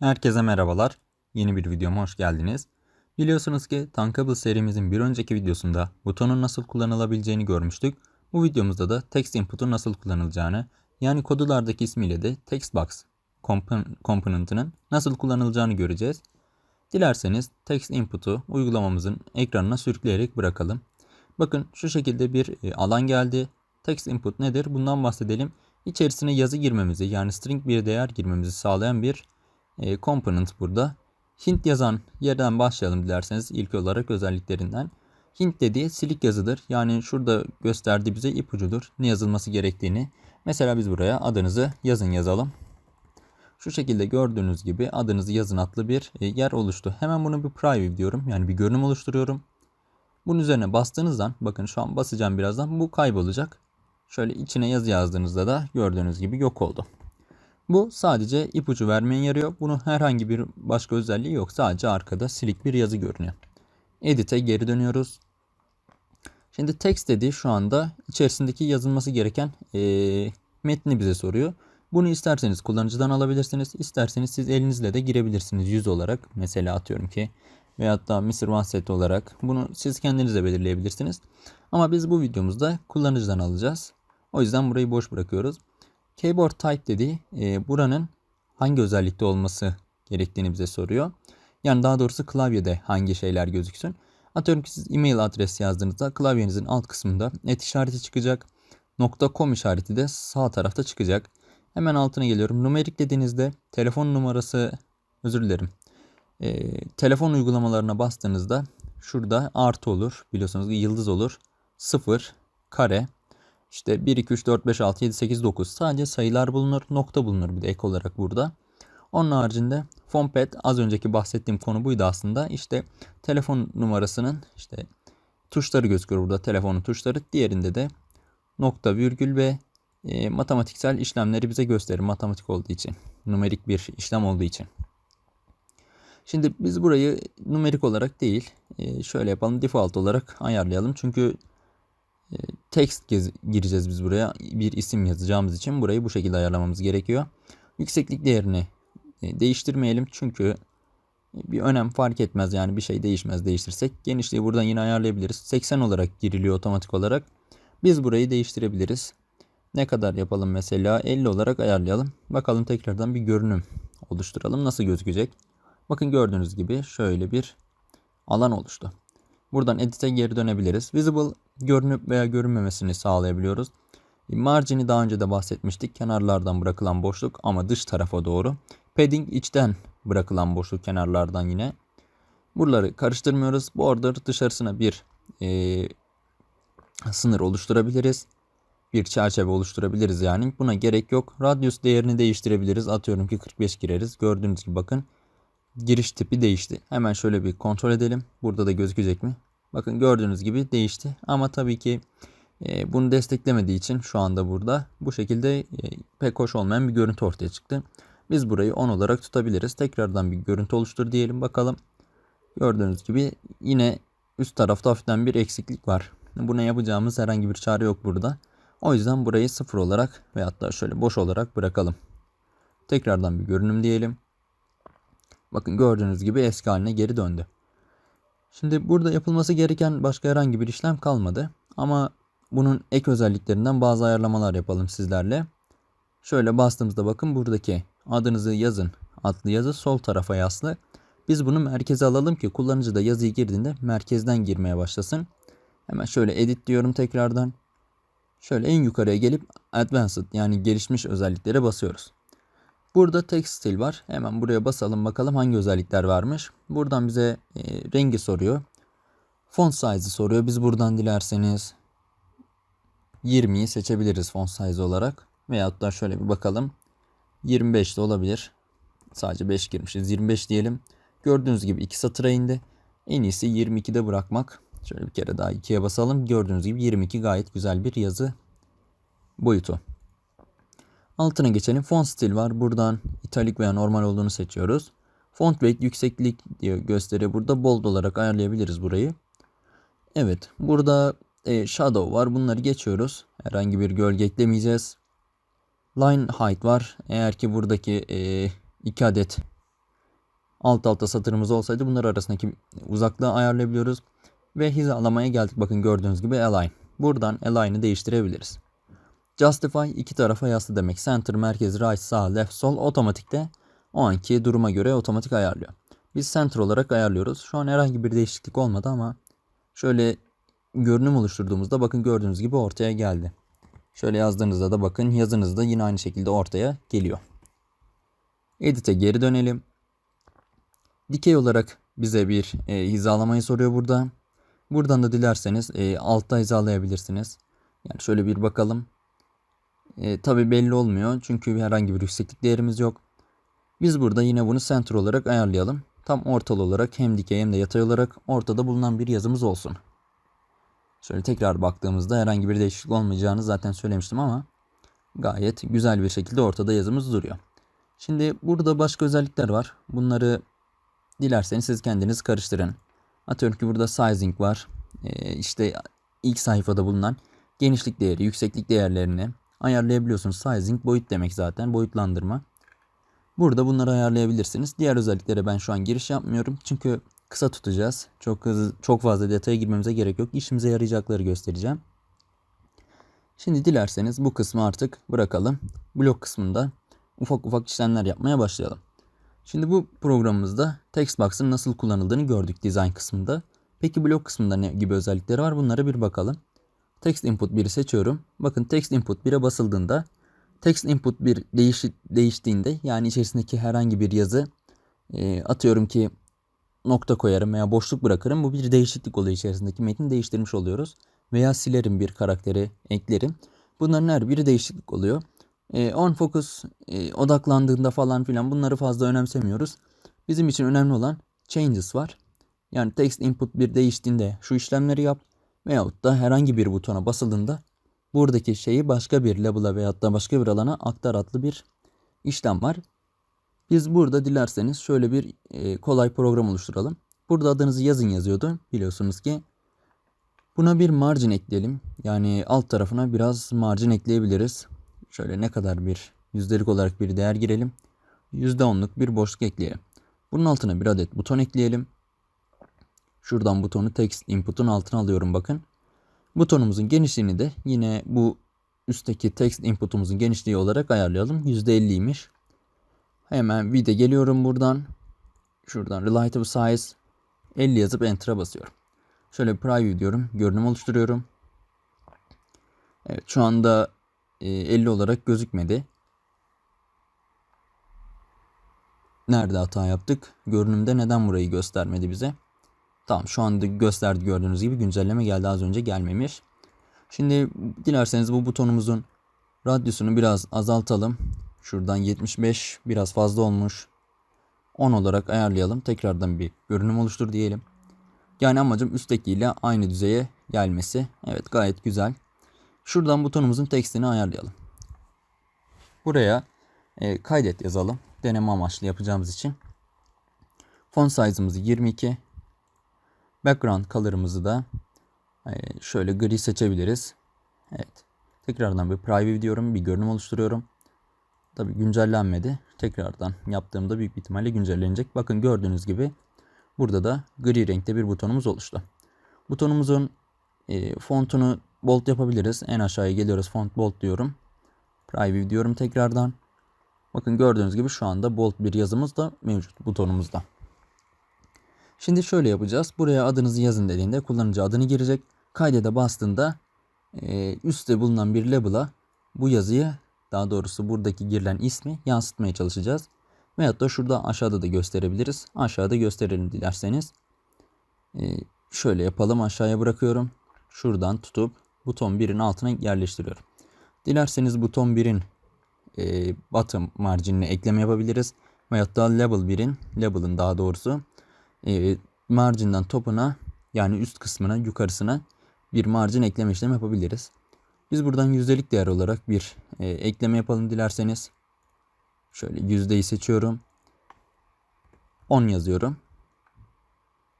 Herkese merhabalar. Yeni bir videoma hoş geldiniz. Biliyorsunuz ki Tankable serimizin bir önceki videosunda butonun nasıl kullanılabileceğini görmüştük. Bu videomuzda da text input'un nasıl kullanılacağını yani kodulardaki ismiyle de textbox component'ının nasıl kullanılacağını göreceğiz. Dilerseniz text input'u uygulamamızın ekranına sürükleyerek bırakalım. Bakın şu şekilde bir e, alan geldi. Text input nedir? Bundan bahsedelim. İçerisine yazı girmemizi yani string bir değer girmemizi sağlayan bir e, component burada. Hint yazan yerden başlayalım dilerseniz ilk olarak özelliklerinden. Hint dediği silik yazıdır. Yani şurada gösterdiği bize ipucudur. Ne yazılması gerektiğini. Mesela biz buraya adınızı yazın yazalım. Şu şekilde gördüğünüz gibi adınızı yazın adlı bir e, yer oluştu. Hemen bunu bir private diyorum. Yani bir görünüm oluşturuyorum. Bunun üzerine bastığınızdan bakın şu an basacağım birazdan bu kaybolacak. Şöyle içine yazı yazdığınızda da gördüğünüz gibi yok oldu. Bu sadece ipucu vermeye yarıyor. Bunun herhangi bir başka özelliği yok. Sadece arkada silik bir yazı görünüyor. Edit'e geri dönüyoruz. Şimdi text dediği şu anda içerisindeki yazılması gereken eee, metni bize soruyor. Bunu isterseniz kullanıcıdan alabilirsiniz. İsterseniz siz elinizle de girebilirsiniz yüz olarak. Mesela atıyorum ki veyahut da Mr. OneSet olarak. Bunu siz kendiniz de belirleyebilirsiniz. Ama biz bu videomuzda kullanıcıdan alacağız. O yüzden burayı boş bırakıyoruz. Keyboard type dediği e, buranın hangi özellikte olması gerektiğini bize soruyor. Yani daha doğrusu klavyede hangi şeyler gözüksün. Atıyorum ki siz e-mail adresi yazdığınızda klavyenizin alt kısmında et işareti çıkacak. .com işareti de sağ tarafta çıkacak. Hemen altına geliyorum. Numerik dediğinizde telefon numarası özür dilerim. E, telefon uygulamalarına bastığınızda şurada artı olur. Biliyorsunuz yıldız olur. 0 kare işte 1, 2, 3, 4, 5, 6, 7, 8, 9 sadece sayılar bulunur. Nokta bulunur bir de ek olarak burada. Onun haricinde Fonpad az önceki bahsettiğim konu buydu aslında. İşte telefon numarasının işte tuşları gözüküyor burada telefonun tuşları. Diğerinde de nokta virgül ve e, matematiksel işlemleri bize gösterir matematik olduğu için. Numerik bir işlem olduğu için. Şimdi biz burayı numerik olarak değil e, şöyle yapalım default olarak ayarlayalım. Çünkü text gireceğiz biz buraya. Bir isim yazacağımız için burayı bu şekilde ayarlamamız gerekiyor. Yükseklik değerini e, değiştirmeyelim çünkü bir önem fark etmez yani bir şey değişmez değiştirsek. Genişliği buradan yine ayarlayabiliriz. 80 olarak giriliyor otomatik olarak. Biz burayı değiştirebiliriz. Ne kadar yapalım mesela 50 olarak ayarlayalım. Bakalım tekrardan bir görünüm oluşturalım. Nasıl gözükecek? Bakın gördüğünüz gibi şöyle bir alan oluştu. Buradan edit'e geri dönebiliriz. Visible görünüp veya görünmemesini sağlayabiliyoruz. Margin'i daha önce de bahsetmiştik. Kenarlardan bırakılan boşluk ama dış tarafa doğru. Padding içten bırakılan boşluk kenarlardan yine. Buraları karıştırmıyoruz. Border dışarısına bir e, sınır oluşturabiliriz. Bir çerçeve oluşturabiliriz yani. Buna gerek yok. Radius değerini değiştirebiliriz. Atıyorum ki 45 gireriz. Gördüğünüz gibi bakın giriş tipi değişti. Hemen şöyle bir kontrol edelim. Burada da gözükecek mi? Bakın gördüğünüz gibi değişti. Ama tabii ki e, bunu desteklemediği için şu anda burada bu şekilde e, pek hoş olmayan bir görüntü ortaya çıktı. Biz burayı 10 olarak tutabiliriz. Tekrardan bir görüntü oluştur diyelim bakalım. Gördüğünüz gibi yine üst tarafta hafiften bir eksiklik var. Buna yapacağımız herhangi bir çare yok burada. O yüzden burayı sıfır olarak veyahut da şöyle boş olarak bırakalım. Tekrardan bir görünüm diyelim. Bakın gördüğünüz gibi eski haline geri döndü. Şimdi burada yapılması gereken başka herhangi bir işlem kalmadı. Ama bunun ek özelliklerinden bazı ayarlamalar yapalım sizlerle. Şöyle bastığımızda bakın buradaki adınızı yazın adlı yazı sol tarafa yaslı. Biz bunu merkeze alalım ki kullanıcı da yazıyı girdiğinde merkezden girmeye başlasın. Hemen şöyle edit diyorum tekrardan. Şöyle en yukarıya gelip advanced yani gelişmiş özelliklere basıyoruz. Burada text stil var. Hemen buraya basalım bakalım hangi özellikler varmış. Buradan bize e, rengi soruyor. Font size'ı soruyor. Biz buradan dilerseniz 20'yi seçebiliriz font size olarak. Veyahut da şöyle bir bakalım. 25 de olabilir. Sadece 5 girmişiz. 25 diyelim. Gördüğünüz gibi iki satıra indi. En iyisi 22'de bırakmak. Şöyle bir kere daha 2'ye basalım. Gördüğünüz gibi 22 gayet güzel bir yazı boyutu. Altına geçelim. Font stil var. Buradan italik veya normal olduğunu seçiyoruz. Font weight yükseklik diye gösteriyor. Burada bold olarak ayarlayabiliriz burayı. Evet. Burada e, shadow var. Bunları geçiyoruz. Herhangi bir gölge eklemeyeceğiz. Line height var. Eğer ki buradaki e, iki adet alt alta satırımız olsaydı bunlar arasındaki uzaklığı ayarlayabiliyoruz. Ve hizalamaya geldik. Bakın gördüğünüz gibi align. Buradan align'ı değiştirebiliriz. Justify iki tarafa yaslı demek. Center, merkez, right, sağ, left, sol otomatikte o anki duruma göre otomatik ayarlıyor. Biz center olarak ayarlıyoruz. Şu an herhangi bir değişiklik olmadı ama şöyle görünüm oluşturduğumuzda bakın gördüğünüz gibi ortaya geldi. Şöyle yazdığınızda da bakın yazınız da yine aynı şekilde ortaya geliyor. Edit'e geri dönelim. Dikey olarak bize bir e, hizalamayı soruyor burada. Buradan da dilerseniz e, altta hizalayabilirsiniz. Yani şöyle bir bakalım. E, Tabi belli olmuyor çünkü herhangi bir yükseklik değerimiz yok. Biz burada yine bunu center olarak ayarlayalım. Tam ortalı olarak hem dikey hem de yatay olarak ortada bulunan bir yazımız olsun. Şöyle tekrar baktığımızda herhangi bir değişiklik olmayacağını zaten söylemiştim ama gayet güzel bir şekilde ortada yazımız duruyor. Şimdi burada başka özellikler var. Bunları dilerseniz siz kendiniz karıştırın. Atıyorum ki burada sizing var. Ee, işte ilk sayfada bulunan genişlik değeri, yükseklik değerlerini ayarlayabiliyorsunuz. Sizing boyut demek zaten. Boyutlandırma. Burada bunları ayarlayabilirsiniz. Diğer özelliklere ben şu an giriş yapmıyorum. Çünkü kısa tutacağız. Çok hızlı, çok fazla detaya girmemize gerek yok. İşimize yarayacakları göstereceğim. Şimdi dilerseniz bu kısmı artık bırakalım. Blok kısmında ufak ufak işlemler yapmaya başlayalım. Şimdi bu programımızda Textbox'ın nasıl kullanıldığını gördük design kısmında. Peki blok kısmında ne gibi özellikleri var? Bunlara bir bakalım. Text input 1'i seçiyorum. Bakın text input 1'e basıldığında text input 1 değiş, değiştiğinde yani içerisindeki herhangi bir yazı e, atıyorum ki nokta koyarım veya boşluk bırakırım. Bu bir değişiklik oluyor içerisindeki metni değiştirmiş oluyoruz. Veya silerim bir karakteri eklerim. Bunların her biri değişiklik oluyor. E, on focus e, odaklandığında falan filan bunları fazla önemsemiyoruz. Bizim için önemli olan changes var. Yani text input bir değiştiğinde şu işlemleri yap veyahut da herhangi bir butona basıldığında buradaki şeyi başka bir label'a veyahut da başka bir alana aktar adlı bir işlem var. Biz burada dilerseniz şöyle bir e, kolay program oluşturalım. Burada adınızı yazın yazıyordu. Biliyorsunuz ki buna bir margin ekleyelim. Yani alt tarafına biraz margin ekleyebiliriz. Şöyle ne kadar bir yüzdelik olarak bir değer girelim. %10'luk bir boşluk ekleyelim. Bunun altına bir adet buton ekleyelim. Şuradan butonu text input'un altına alıyorum bakın. Butonumuzun genişliğini de yine bu üstteki text input'umuzun genişliği olarak ayarlayalım. %50'ymiş. Hemen vide geliyorum buradan. Şuradan relative size 50 yazıp enter'a basıyorum. Şöyle preview diyorum. Görünüm oluşturuyorum. Evet şu anda 50 olarak gözükmedi. Nerede hata yaptık? Görünümde neden burayı göstermedi bize? Tamam şu anda gösterdi gördüğünüz gibi güncelleme geldi az önce gelmemiş. Şimdi dilerseniz bu butonumuzun radyusunu biraz azaltalım. Şuradan 75 biraz fazla olmuş. 10 olarak ayarlayalım. Tekrardan bir görünüm oluştur diyelim. Yani amacım üsttekiyle aynı düzeye gelmesi. Evet gayet güzel. Şuradan butonumuzun tekstini ayarlayalım. Buraya e, kaydet yazalım. Deneme amaçlı yapacağımız için. Font size'ımızı 22. Background color'ımızı da e, şöyle gri seçebiliriz. Evet. Tekrardan bir private diyorum. Bir görünüm oluşturuyorum. Tabi güncellenmedi. Tekrardan yaptığımda büyük bir ihtimalle güncellenecek. Bakın gördüğünüz gibi burada da gri renkte bir butonumuz oluştu. Butonumuzun e, fontunu bold yapabiliriz. En aşağıya geliyoruz. Font bold diyorum. Private diyorum tekrardan. Bakın gördüğünüz gibi şu anda bold bir yazımız da mevcut butonumuzda. Şimdi şöyle yapacağız. Buraya adınızı yazın dediğinde kullanıcı adını girecek. Kaydede bastığında e, üstte bulunan bir label'a bu yazıyı daha doğrusu buradaki girilen ismi yansıtmaya çalışacağız. Veyahut da şurada aşağıda da gösterebiliriz. Aşağıda gösterelim dilerseniz. Ee, şöyle yapalım aşağıya bırakıyorum. Şuradan tutup buton 1'in altına yerleştiriyorum. Dilerseniz buton 1'in e, bottom marginine ekleme yapabiliriz. Veyahut da level 1'in, label'ın daha doğrusu e, marginden topuna yani üst kısmına yukarısına bir margin ekleme işlemi yapabiliriz. Biz buradan yüzdelik değer olarak bir e, ekleme yapalım dilerseniz. Şöyle yüzdeyi seçiyorum. 10 yazıyorum.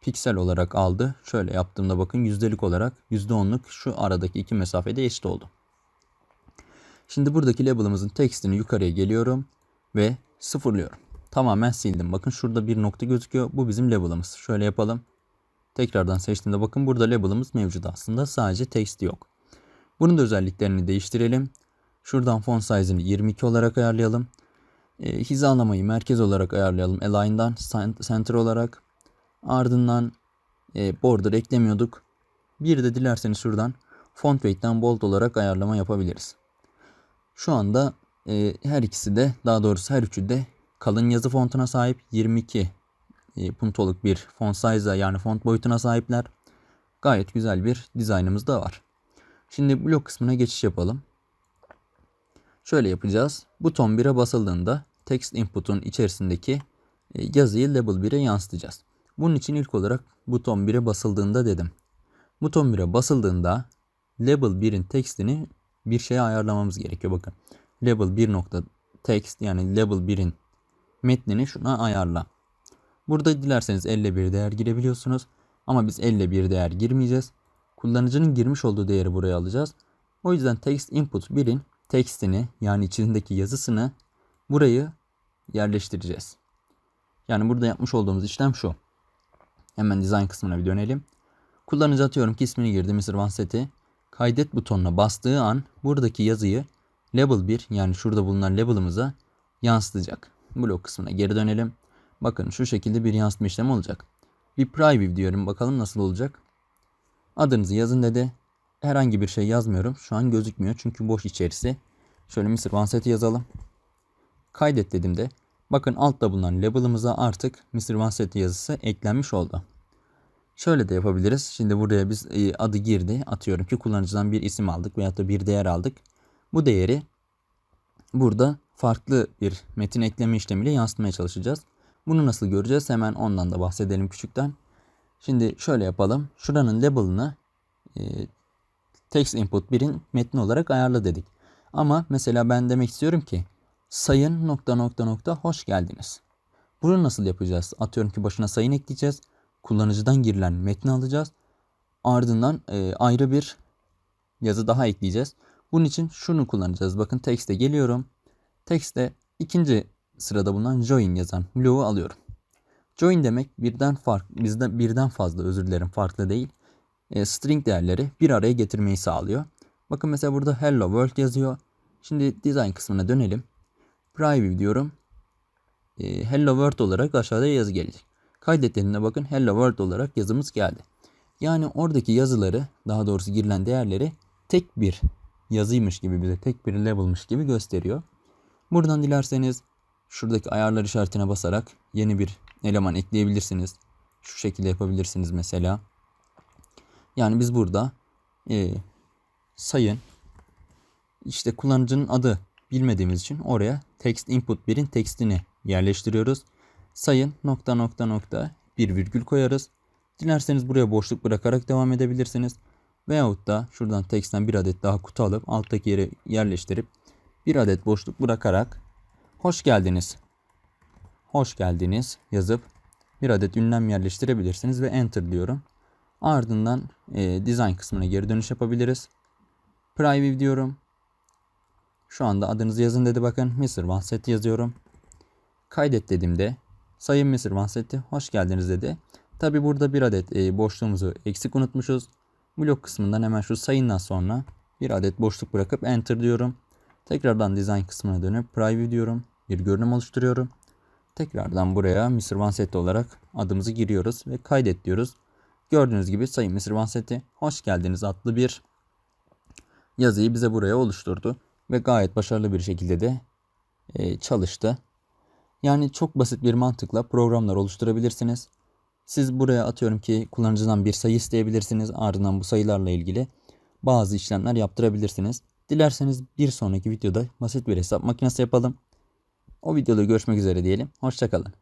Piksel olarak aldı. Şöyle yaptığımda bakın yüzdelik olarak %10'luk şu aradaki iki mesafede eşit oldu. Şimdi buradaki label'ımızın tekstini yukarıya geliyorum ve sıfırlıyorum. Tamamen sildim. Bakın şurada bir nokta gözüküyor. Bu bizim label'ımız. Şöyle yapalım. Tekrardan seçtiğimde bakın burada label'ımız mevcut aslında. Sadece text yok. Bunun da özelliklerini değiştirelim. Şuradan font size'ını 22 olarak ayarlayalım. E, hizalamayı merkez olarak ayarlayalım. Align'dan center olarak. Ardından e, border eklemiyorduk. Bir de dilerseniz şuradan font weight'ten bold olarak ayarlama yapabiliriz. Şu anda e, her ikisi de daha doğrusu her üçü de kalın yazı fontuna sahip 22 e, puntoluk bir font size'a yani font boyutuna sahipler. Gayet güzel bir dizaynımız da var. Şimdi blok kısmına geçiş yapalım. Şöyle yapacağız. Buton 1'e basıldığında text input'un içerisindeki e, yazıyı label 1'e yansıtacağız. Bunun için ilk olarak buton 1'e basıldığında dedim. Buton 1'e basıldığında label 1'in tekstini bir şeye ayarlamamız gerekiyor. Bakın label 1 nokta text yani label 1'in metnini şuna ayarla. Burada dilerseniz elle bir değer girebiliyorsunuz. Ama biz elle bir değer girmeyeceğiz. Kullanıcının girmiş olduğu değeri buraya alacağız. O yüzden text input 1'in tekstini yani içindeki yazısını burayı yerleştireceğiz. Yani burada yapmış olduğumuz işlem şu. Hemen design kısmına bir dönelim. Kullanıcı atıyorum ki ismini girdi Mr. Vansetti. Kaydet butonuna bastığı an buradaki yazıyı label 1 yani şurada bulunan label'ımıza yansıtacak. Blok kısmına geri dönelim. Bakın şu şekilde bir yansıtma işlemi olacak. Bir preview diyorum bakalım nasıl olacak. Adınızı yazın dedi. Herhangi bir şey yazmıyorum. Şu an gözükmüyor çünkü boş içerisi. Şöyle Mr. Vansetti yazalım. Kaydet dedim de. Bakın altta bulunan label'ımıza artık Mr. Vansetti yazısı eklenmiş oldu. Şöyle de yapabiliriz. Şimdi buraya biz e, adı girdi. Atıyorum ki kullanıcıdan bir isim aldık veyahut da bir değer aldık. Bu değeri burada farklı bir metin ekleme işlemiyle yansıtmaya çalışacağız. Bunu nasıl göreceğiz? Hemen ondan da bahsedelim küçükten. Şimdi şöyle yapalım. Şuranın label'ını e, text input 1'in metni olarak ayarla dedik. Ama mesela ben demek istiyorum ki sayın nokta nokta nokta hoş geldiniz. Bunu nasıl yapacağız? Atıyorum ki başına sayın ekleyeceğiz. Kullanıcıdan girilen metni alacağız. Ardından e, ayrı bir yazı daha ekleyeceğiz. Bunun için şunu kullanacağız. Bakın text'e geliyorum. Text'te ikinci sırada bulunan join yazan bloğu alıyorum. Join demek birden fark, bizde birden fazla özür dilerim farklı değil. E, string değerleri bir araya getirmeyi sağlıyor. Bakın mesela burada hello world yazıyor. Şimdi design kısmına dönelim. Preview diyorum. E, hello world olarak aşağıda yazı gelecek. Kaydet bakın hello world olarak yazımız geldi. Yani oradaki yazıları daha doğrusu girilen değerleri tek bir yazıymış gibi bize tek bir label'mış gibi gösteriyor. Buradan dilerseniz şuradaki ayarlar işaretine basarak yeni bir eleman ekleyebilirsiniz. Şu şekilde yapabilirsiniz mesela. Yani biz burada e, sayın işte kullanıcının adı bilmediğimiz için oraya text input 1'in tekstini yerleştiriyoruz. Sayın nokta nokta nokta bir virgül koyarız. Dilerseniz buraya boşluk bırakarak devam edebilirsiniz. Veyahut da şuradan text'ten bir adet daha kutu alıp alttaki yere yerleştirip bir adet boşluk bırakarak hoş geldiniz. Hoş geldiniz yazıp bir adet ünlem yerleştirebilirsiniz ve enter diyorum. Ardından e, design kısmına geri dönüş yapabiliriz. Private diyorum. Şu anda adınızı yazın dedi bakın. Mr. Vanset yazıyorum. Kaydet dediğimde Sayın Mr. Vansetti hoş geldiniz dedi. Tabi burada bir adet e, boşluğumuzu eksik unutmuşuz. Blok kısmından hemen şu sayından sonra bir adet boşluk bırakıp enter diyorum. Tekrardan design kısmına dönüp preview diyorum. Bir görünüm oluşturuyorum. Tekrardan buraya Mr. Vansetti olarak adımızı giriyoruz ve kaydet diyoruz. Gördüğünüz gibi Sayın Mr. Vansetti hoş geldiniz adlı bir yazıyı bize buraya oluşturdu. Ve gayet başarılı bir şekilde de e, çalıştı. Yani çok basit bir mantıkla programlar oluşturabilirsiniz. Siz buraya atıyorum ki kullanıcıdan bir sayı isteyebilirsiniz. Ardından bu sayılarla ilgili bazı işlemler yaptırabilirsiniz. Dilerseniz bir sonraki videoda basit bir hesap makinesi yapalım. O videoda görüşmek üzere diyelim. Hoşçakalın.